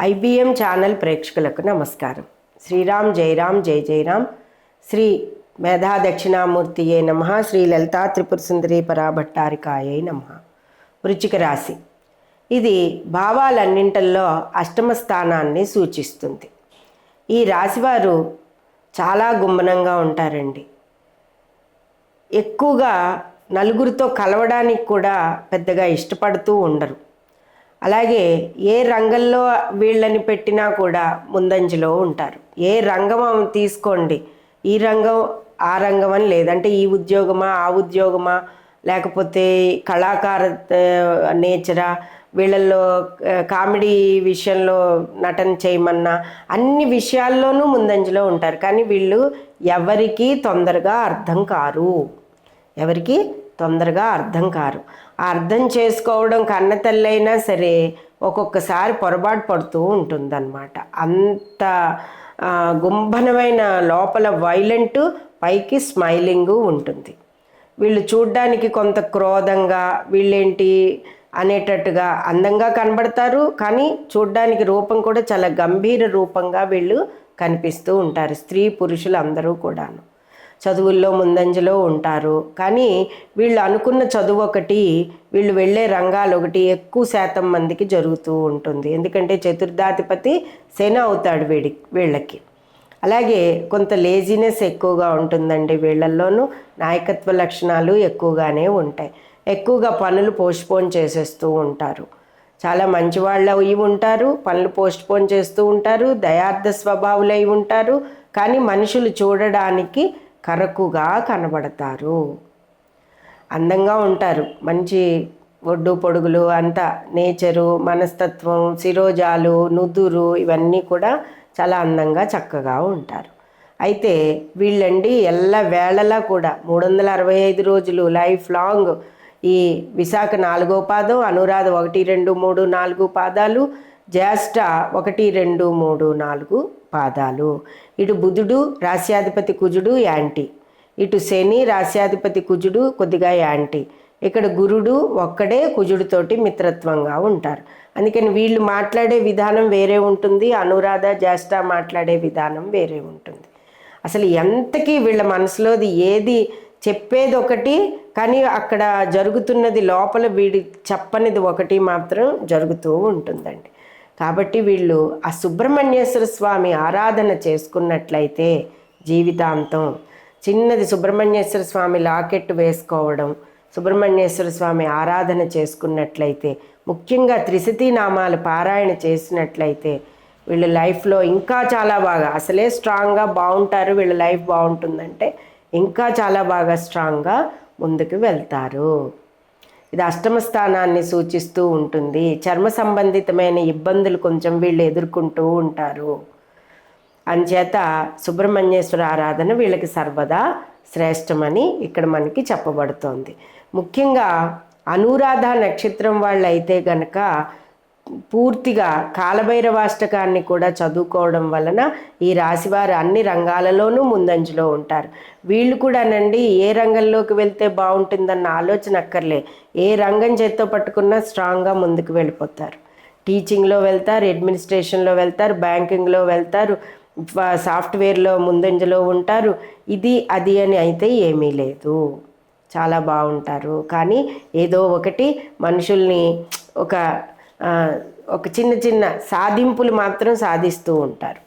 IBM channel ప్రేక్షకులకు నమస్కారం. శ్రీరామ్ జయరామ్ జయ జయరామ్ శ్రీ మేధా దక్షిణామూర్తియే నమ శ్రీ లలితా త్రిపుర సుందరి పరాభట్టారికాయే నమ. వృచ్చిక రాశి. ఇది భావాలన్నింటిల్లో అష్టమ స్థానాన్ని సూచిస్తుంది. ఈ రాశివారు చాలా గుమ్మనంగా ఉంటారండి. ఎక్కువగా నలుగురితో కలవడానికి కూడా పెద్దగా ఇష్టపడుతూ ఉండరు. అలాగే ఏ రంగంలో వీళ్ళని పెట్టినా కూడా ముందంజలో ఉంటారు. ఏ రంగం తీసుకోండి. ఈ రంగం ఆ రంగం అని లేదంటే ఈ ఉద్యోగమా ఆ ఉద్యోగమా లేకపోతే కళాకార నేచరా వీళ్ళల్లో కామెడీ విషయంలో నటన చేయమన్నా అన్ని విషయాల్లోనూ ముందంజలో ఉంటారు. కానీ వీళ్ళు ఎవరికీ తొందరగా అర్థం కారు. ఎవరికి తొందరగా అర్థం కారు. ఆ అర్థం చేసుకోవడం కన్న తల్లైనా సరే ఒక్కొక్కసారి పొరపాటు పడుతూ ఉంటుందన్నమాట. అంత గుంభనమైన లోపల వైలెంట్ పైకి స్మైలింగు ఉంటుంది. వీళ్ళు చూడ్డానికి కొంత క్రోధంగా వీళ్ళేంటి అనేటట్టుగా అందంగా కనబడతారు. కానీ చూడ్డానికి రూపం కూడా చాలా గంభీర రూపంగా వీళ్ళు కనిపిస్తూ ఉంటారు. స్త్రీ పురుషులు అందరూ కూడాను. చదువుల్లో ముందంజలో ఉంటారు. కానీ వీళ్ళు అనుకున్న చదువు ఒకటి వీళ్ళు వెళ్ళే రంగాలు ఒకటి ఎక్కువ శాతం మందికి జరుగుతూ ఉంటుంది. ఎందుకంటే చతుర్థాధిపతి సేన అవుతాడు వీడి వీళ్ళకి. అలాగే కొంత లేజినెస్ ఎక్కువగా ఉంటుందండి వీళ్ళల్లోనూ. నాయకత్వ లక్షణాలు ఎక్కువగానే ఉంటాయి. ఎక్కువగా పనులు పోస్ట్పోన్ చేసేస్తూ ఉంటారు. చాలా మంచి వాళ్ళు అయి ఉంటారు పనులు పోస్ట్పోన్ చేస్తూ ఉంటారు దయార్థ స్వభావులు అయి ఉంటారు. కానీ మనుషులు చూడడానికి కరకుగా కనబడతారు. అందంగా ఉంటారు. మంచి ఒడ్డు పొడుగులు అంతా నేచరు మనస్తత్వం శిరోజాలు నుదురు ఇవన్నీ కూడా చాలా అందంగా చక్కగా ఉంటారు. అయితే వీళ్ళండి ఎల్ల వేళలా కూడా మూడు వందల అరవై ఐదు రోజులు లైఫ్ లాంగ్ ఈ విశాఖ నాలుగో పాదం అనురాధ ఒకటి రెండు మూడు నాలుగు పాదాలు జ్యేష్ఠ ఒకటి రెండు మూడు నాలుగు పాదాలు. ఇటు బుధుడు రాశ్యాధిపతి కుజుడు యాంటీ. ఇటు శని రాశ్యాధిపతి కుజుడు కొద్దిగా యాంటీ. ఇక్కడ గురుడు ఒక్కడే కుజుడితోటి మిత్రత్వంగా ఉంటారు. అందుకని వీళ్ళు మాట్లాడే విధానం వేరే ఉంటుంది అనురాధ జ్యేష్ఠ మాట్లాడే విధానం వేరే ఉంటుంది. అసలు ఎంతకీ వీళ్ళ మనసులోది ఏది చెప్పేది ఒకటి కానీ అక్కడ జరుగుతున్నది లోపల వీడి చెప్పనిది ఒకటి మాత్రం జరుగుతూ ఉంటుందండి. కాబట్టి వీళ్ళు ఆ సుబ్రహ్మణ్యేశ్వర స్వామి ఆరాధన చేసుకున్నట్లయితే జీవితాంతం చిన్నది సుబ్రహ్మణ్యేశ్వర స్వామి లాకెట్ వేసుకోవడం సుబ్రహ్మణ్యేశ్వర స్వామి ఆరాధన చేసుకున్నట్లయితే ముఖ్యంగా త్రిశతీ నామాలు పారాయణ చేసినట్లయితే వీళ్ళ లైఫ్లో ఇంకా చాలా బాగా అసలే స్ట్రాంగ్గా బాగుంటారు వీళ్ళ లైఫ్ బాగుంటుందంటే ఇంకా చాలా బాగా స్ట్రాంగ్గా ముందుకు వెళ్తారు. ఇది అష్టమ స్థానాన్ని సూచిస్తూ ఉంటుంది. చర్మ సంబంధితమైన ఇబ్బందులు కొంచెం వీళ్ళు ఎదుర్కొంటూ ఉంటారు. అంచేత సుబ్రహ్మణ్యేశ్వర ఆరాధన వీళ్ళకి సర్వదా శ్రేష్టమని ఇక్కడ మనకి చెప్పబడుతోంది. ముఖ్యంగా అనురాధ నక్షత్రం వాళ్ళు అయితే గనక పూర్తిగా కాలభైరవాష్టకాన్ని కూడా చదువుకోవడం వలన ఈ రాశివారు అన్ని రంగాలలోనూ ముందంజలో ఉంటారు. వీళ్ళు కూడానండి ఏ రంగంలోకి వెళ్తే బాగుంటుందన్న ఆలోచన అక్కర్లే. ఏ రంగం చేత్తో పట్టుకున్నా స్ట్రాంగ్గా ముందుకు వెళ్ళిపోతారు. టీచింగ్లో వెళ్తారు అడ్మినిస్ట్రేషన్లో వెళ్తారు బ్యాంకింగ్లో వెళ్తారు సాఫ్ట్వేర్లో ముందంజలో ఉంటారు. ఇది అది అని అయితే ఏమీ లేదు. చాలా బాగుంటారు. కానీ ఏదో ఒకటి మనుషుల్ని ఒక ఒక చిన్న చిన్న సాధింపులు మాత్రం సాధిస్తూ ఉంటారు.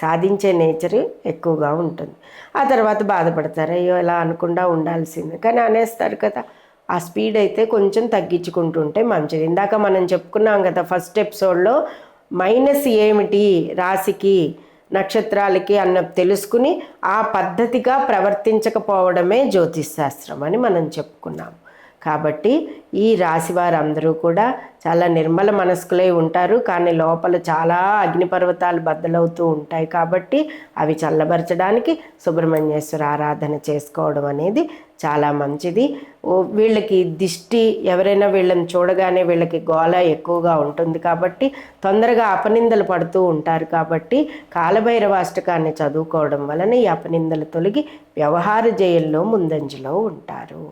సాధించే నేచర్ ఎక్కువగా ఉంటుంది. ఆ తర్వాత బాధపడతారు అయ్యో ఇలా అనకుండా ఉండాల్సింది. కానీ అనేస్తారు కదా ఆ స్పీడ్ అయితే కొంచెం తగ్గించుకుంటుంటే మంచిది. ఇందాక మనం చెప్పుకున్నాం కదా ఫస్ట్ ఎపిసోడ్లో మైనస్ ఏమిటి రాశికి నక్షత్రాలకి అన్న తెలుసుకుని ఆ పద్ధతిగా ప్రవర్తించకపోవడమే జ్యోతిష్ శాస్త్రం అని మనం చెప్పుకున్నాం. కాబట్టి ఈ రాశి వారందరూ కూడా చాలా నిర్మల మనస్కులై ఉంటారు. కానీ లోపల చాలా అగ్నిపర్వతాలు బద్దలవుతూ ఉంటాయి కాబట్టి అవి చల్లబరచడానికి సుబ్రహ్మణ్యేశ్వర ఆరాధన చేసుకోవడం అనేది చాలా మంచిది. వీళ్ళకి దిష్టి ఎవరైనా వీళ్ళని చూడగానే వీళ్ళకి గోళ ఎక్కువగా ఉంటుంది కాబట్టి తొందరగా అపనిందలు పడుతూ ఉంటారు కాబట్టి కాలభైరవాష్టకాన్ని చదువుకోవడం వలన ఈ అపనిందలు తొలగి వ్యవహార జయంలో ముందంజలో ఉంటారు.